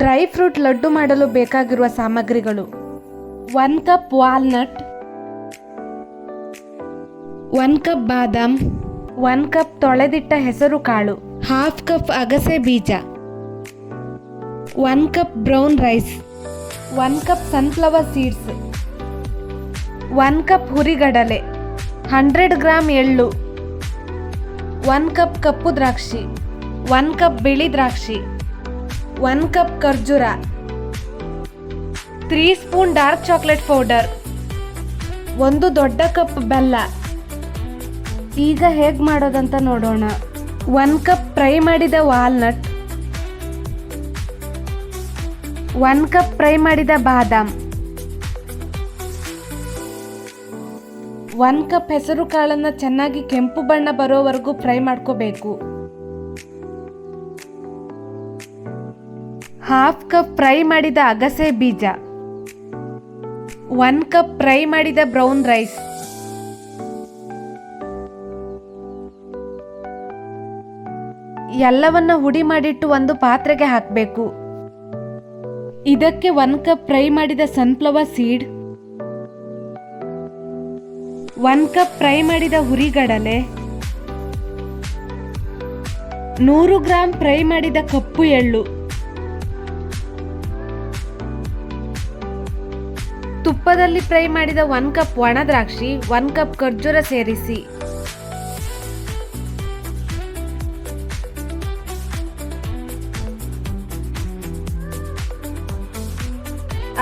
Dry fruit laddu ಮಾಡಲು ಬೇಕಾಗಿರುವ ಸಾಮಗ್ರಿಗಳು. One cup walnut one cup ಬಾದಾಮ್ ಒನ್ ಕಪ್ ತೊಳೆದಿಟ್ಟ ಹೆಸರು ಕಾಳು ಹಾಫ್ ಕಪ್ ಅಗಸೆ ಬೀಜ one cup brown rice one cup sunflower seeds one cup ಹುರಿಗಡಲೆ hundred gram ಎಳ್ಳು ಒನ್ ಕಪ್ ಕಪ್ಪು ದ್ರಾಕ್ಷಿ ಒನ್ ಕಪ್ ಬಿಳಿ ದ್ರಾಕ್ಷಿ. ಒನ್ ಕಪ್ ಖರ್ಜೂರ, three spoon dark chocolate powder, ಒಂದು ದೊಡ್ಡ ಕಪ್ ಬೆಲ್ಲ. ಈಗ ಹೇಗೆ ಮಾಡೋದಂತ ನೋಡೋಣ. ಒನ್ ಕಪ್ ಫ್ರೈ ಮಾಡಿದ ವಾಲ್ನಟ್, ಒನ್ ಕಪ್ ಫ್ರೈ ಮಾಡಿದ ಬಾದಾಮ್, ಒನ್ ಕಪ್ ಹೆಸರು ಕಾಳನ್ನು ಚೆನ್ನಾಗಿ ಕೆಂಪು ಬಣ್ಣ ಬರೋವರೆಗೂ ಫ್ರೈ ಮಾಡ್ಕೋಬೇಕು. ಹಾಫ್ ಕಪ್ ಫ್ರೈ ಮಾಡಿದ ಅಗಸೆ ಬೀಜ. ಒನ್ ಕಪ್ ಫ್ರೈ ಮಾಡಿದ ಬ್ರೌನ್ ರೈಸ್. ಎಲ್ಲವನ್ನ ಹುಡಿ ಮಾಡಿಟ್ಟು ಒಂದು ಪಾತ್ರೆಗೆ ಹಾಕಬೇಕು. ಇದಕ್ಕೆ ಒನ್ ಕಪ್ ಫ್ರೈ ಮಾಡಿದ sunflower seed. One cup fry ಮಾಡಿದ ಹುರಿಗಡಲೆ. ನೂರು ಗ್ರಾಂ ಫ್ರೈ ಮಾಡಿದ ಕಪ್ಪು ಎಳ್ಳು. ತುಪ್ಪದಲ್ಲಿ ಫ್ರೈ ಮಾಡಿದ ಒನ್ ಕಪ್ ಒಣ ದ್ರಾಕ್ಷಿ ಒನ್ ಕಪ್ ಖರ್ಜೂರ ಸೇರಿಸಿ.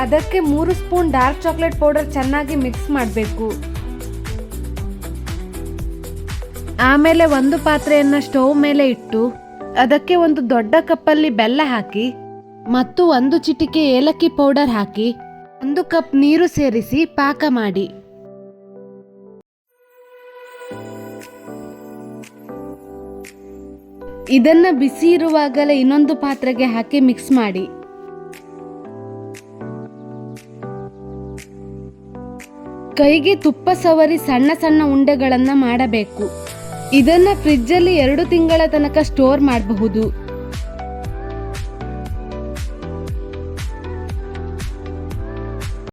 ಅದಕ್ಕೆ ಮೂರು ಸ್ಪೂನ್ ಡಾರ್ಕ್ ಚಾಕ್ಲೇಟ್ ಪೌಡರ್ ಚೆನ್ನಾಗಿ ಮಿಕ್ಸ್ ಮಾಡಬೇಕು. ಆಮೇಲೆ ಒಂದು ಪಾತ್ರೆಯನ್ನು ಸ್ಟವ್ ಮೇಲೆ ಇಟ್ಟು, ಅದಕ್ಕೆ ಒಂದು ದೊಡ್ಡ ಕಪ್ಪಲ್ಲಿ ಬೆಲ್ಲ ಹಾಕಿ, ಮತ್ತು ಒಂದು ಚಿಟಿಕೆ ಏಲಕ್ಕಿ ಪೌಡರ್ ಹಾಕಿ ಒಂದು ಕಪ್ ನೀರು ಸೇರಿಸಿ ಪಾಕ ಮಾಡಿ. ಇದನ್ನ ಬಿಸಿ ಇರುವಾಗಲೇ ಇನ್ನೊಂದು ಪಾತ್ರೆಗೆ ಹಾಕಿ ಮಿಕ್ಸ್ ಮಾಡಿ. ಕೈಗೆ ತುಪ್ಪ ಸವರಿ ಸಣ್ಣ ಸಣ್ಣ ಉಂಡೆಗಳನ್ನು ಮಾಡಬೇಕು. ಇದನ್ನ ಫ್ರಿಜ್ಜಲ್ಲಿ ಎರಡು ತಿಂಗಳ ತನಕ ಸ್ಟೋರ್ ಮಾಡಬಹುದು.